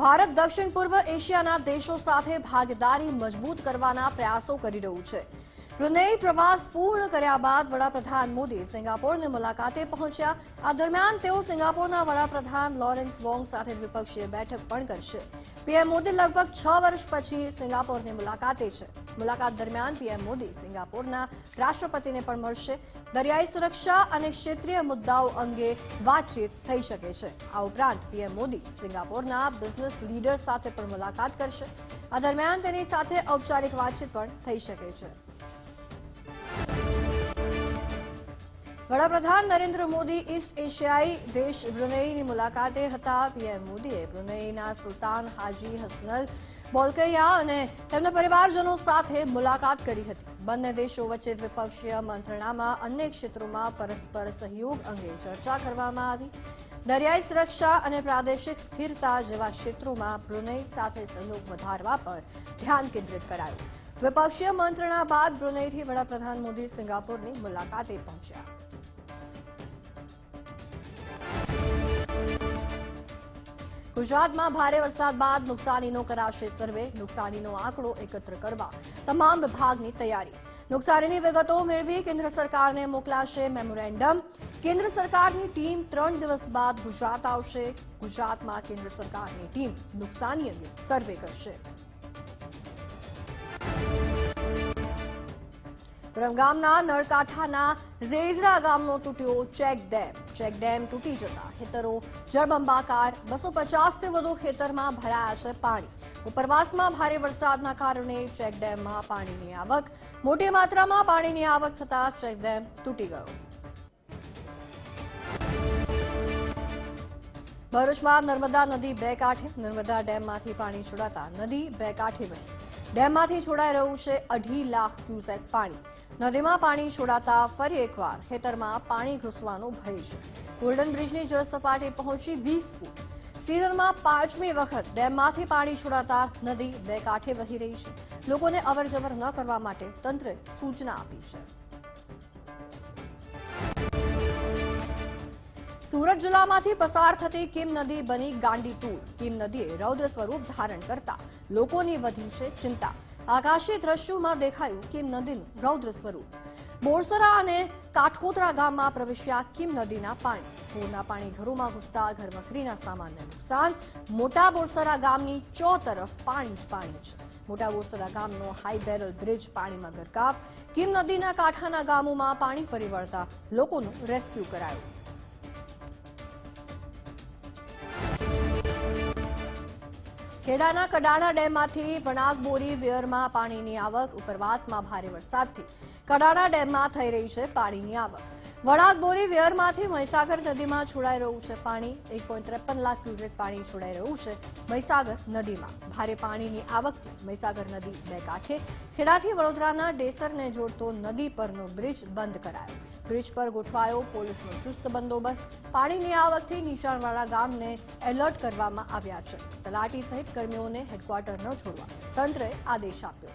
ભારત દક્ષિણ પૂર્વ એશિયાના દેશો સાથે ભાગીદારી મજબૂત કરવાના પ્રયાસો કરી રહ્યું છે. બ્રુનેઈ પ્રવાસ પૂર્ણ કર્યા બાદ વડાપ્રધાન મોદી સિંગાપોરની મુલાકાતે પહોંચ્યા. આ દરમિયાન તેઓ સિંગાપોરના વડાપ્રધાન લોરેન્સ વોંગ સાથે દ્વિપક્ષીય બેઠક પણ કરશે. પીએમ મોદી લગભગ છ વર્ષ પછી સિંગાપોરની મુલાકાતે છે. મુલાકાત દરમિયાન પીએમ મોદી સિંગાપોરના રાષ્ટ્રપતિને પણ મળશે. દરિયાઈ સુરક્ષા અને ક્ષેત્રીય મુદ્દાઓ અંગે વાતચીત થઈ શકે છે. આ ઉપરાંત પીએમ મોદી સિંગાપોરના બિઝનેસ લીડર સાથે પણ મુલાકાત કરશે. આ દરમિયાન તેની સાથે ઔપચારિક વાતચીત પણ થઈ શકે છે. વડાપ્રધાન નરેન્દ્ર મોદી ઈસ્ટ એશિયાઈ દેશ બ્રુનેઈની મુલાકાતે હતા. પીએમ મોદીએ બ્રુનેઈના સુલતાન હાજી હસનલ બોલકૈયા અને તેમના પરિવારજનો સાથે મુલાકાત કરી હતી. બંને દેશો વચ્ચે દ્વિપક્ષીય મંત્રણામાં અન્ય ક્ષેત્રોમાં પરસ્પર સહયોગ અંગે ચર્ચા કરવામાં આવી. દરિયાઈ સુરક્ષા અને પ્રાદેશિક સ્થિરતા જેવા ક્ષેત્રોમાં બ્રુનેઈ સાથે સહયોગ વધારવા પર ધ્યાન કેન્દ્રિત કરાયું. દ્વિપક્ષીય મંત્રણા બાદ બ્રુનેઈથી વડાપ્રધાન મોદી સિંગાપુરની મુલાકાતે પહોંચ્યા. ગુજરાતમાં ભારે વરસાદ બાદ નુકસાનીનો કરાશે સર્વે. નુકસાનીનો આંકડો એકત્ર કરવા તમામ વિભાગની તૈયારી. નુકસાનીની વિગતો મેળવી કેન્દ્ર સરકારને મોકલાશે મેમોરેન્ડમ. કેન્દ્ર સરકારની ટીમ ત્રણ દિવસ બાદ ગુજરાત આવશે. ગુજરાતમાં કેન્દ્ર સરકારની ટીમ નુકસાની અંગે સર્વે કરશે. રમગામના નળકાંઠાના ઝેઝરા ગામનો તૂટ્યો ચેક ડેમ. ચેક ડેમ તૂટી જતા ખેતરો જળબંબાકાર. બસો પચાસથી વધુ ખેતરમાં ભરાયા છે પાણી. ઉપરવાસમાં ભારે વરસાદના કારણે ચેક ડેમમાં પાણીની આવક. મોટી માત્રામાં પાણીની આવક થતા ચેક ડેમ તૂટી ગયો. ભરૂચમાં નર્મદા નદી બે કાંઠે, નર્મદા ડેમમાંથી પાણી છોડાતા નદી બે કાંઠે વહી. ડેમમાંથી છોડાઈ રહ્યું છે અઢી લાખ ક્યુસેક પાણી. નદીમાં પાણી છોડાતા ફરી એકવાર ખેતરમાં પાણી ઘૂસવાનો ભય છે. ગોલ્ડન બ્રિજની જળ સપાટી પહોંચી વીસ ફૂટ. સિઝનમાં પાંચમી વખત ડેમમાંથી પાણી છોડાતા નદી બે કાંઠે વહી રહી છે. લોકોને અવરજવર ન કરવા માટે તંત્રે સૂચના આપી છે. સુરત જિલ્લામાંથી પસાર થતી કિમ નદી બની ગાંડીતૂર. કિમ નદીએ રૌદ્ર સ્વરૂપ ધારણ કરતા લોકોની વધી છે ચિંતા. આકાશી દ્રશ્યોમાં દેખાયું કિમ નદીનું રૌદ્ર સ્વરૂપ. બોરસરા અને કાઠોદરા ગામમાં પ્રવેશ્યા કિમ નદીના પાણી. પૂરના પાણી ઘરોમાં ઘૂસતા ઘરવખરીના સામાનને નુકસાન. મોટા બોરસરા ગામની ચો તરફ પાણી જ પાણી છે. મોટા બોરસરા ગામનો હાઈ બેરલ બ્રિજ પાણીમાં ગરકાવ. કિમ નદીના કાંઠાના ગામોમાં પાણી ફરી વળતા લોકોનું રેસ્ક્યુ કરાયું. ખેડાના કડાણા ડેમમાંથી વણાકબોરી વેરમાં પાણીની આવક, ઉપરવાસમાં ભારે વરસાદથી. કડાણા ડેમમાં થઈ રહી છે પાણીની આવક. વણાકબોરી વેરમાંથી મહીસાગર નદીમાં છોડાઈ રહ્યું છે પાણી. એક પોઈન્ટ ત્રેપન લાખ ક્યુસેક પાણી છોડાઈ રહ્યું છે મહીસાગર નદીમાં. ભારે પાણીની આવકથી મહીસાગર નદી બે કાંઠે, ખેડાથી વડોદરાના ડેસરને જોડતો નદી પરનો બ્રિજ બંધ કરાયો. બ્રિજ પર ગોઠવાયો પોલીસનો ચુસ્ત બંદોબસ્ત. પાણીની આવકથી નીચાણવાળા ગામને એલર્ટ કરવામાં આવ્યા છે. તલાટી સહિત કર્મીઓને હેડક્વાર્ટર ન છોડવા તંત્રે આદેશ આપ્યો.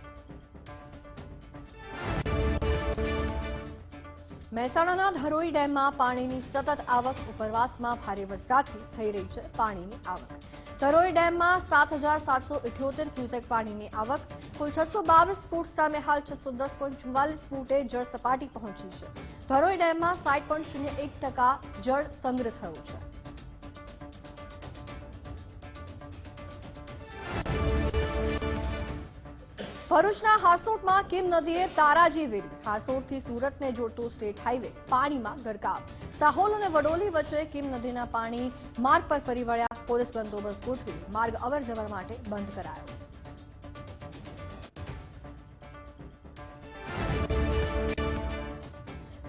મહેસાણાના ધરોઈ ડેમમાં પાણીની સતત આવક ઉપરવાસમાં ભારે વરસાદથી થઈ રહી છે પાણીની આવક. ધરોઈ ડેમમાં સાત હજાર સાતસો ઇઠ્યોતેર ક્યુસેક પાણીની આવક. કુલ છસો બાવીસ ફૂટ સામે હાલ છસો દસ પોઈન્ટ ચુમ્માલીસ ફૂટે જળ સપાટી પહોંચી છે. ધરોઈ ડેમમાં સાઠ પોઈન્ટ શૂન્ય એક ટકા જળ સંગ્રહ થયું છે. ભરૂચના હાસોટમાં કિમ નદીએ તારાજી વેરી. હાસોટથી સુરતને જોડતો સ્ટેટ હાઈવે પાણીમાં ગરકાવ. સાહોલ અને વડોલી વચ્ચે કિમ નદીના પાણી માર્ગ પર ફરી વળ્યા. પોલીસ બંદોબસ્ત ગોઠવી માર્ગ અવર માટે બંધ કરાયો.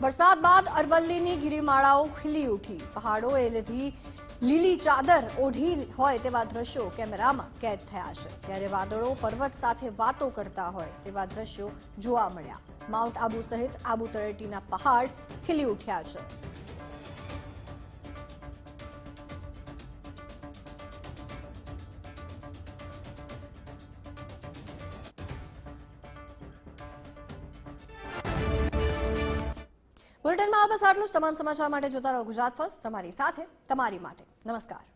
વરસાદ બાદ અરવલ્લીની ગિરિમાળાઓ ખીલી ઉઠી. પહાડોએ લીધી લીલી ચાદર ઓઢી હોય તેવા દ્રશ્યો કેમેરામાં કેદ થયા છે. ત્યારે વાદળો પર્વત સાથે વાતો કરતા હોય તેવા દ્રશ્યો જોવા મળ્યા. માઉન્ટ આબુ સહિત આબુ તળેટીના પહાડ ખીલી ઉઠ્યા છે. બુલેટિનમાં બસ આટલું જ. તમામ સમાચાર માટે જોતા રહો ગુજરાત ફર્સ્ટ. તમારી સાથે, તમારી માટે. નમસ્કાર.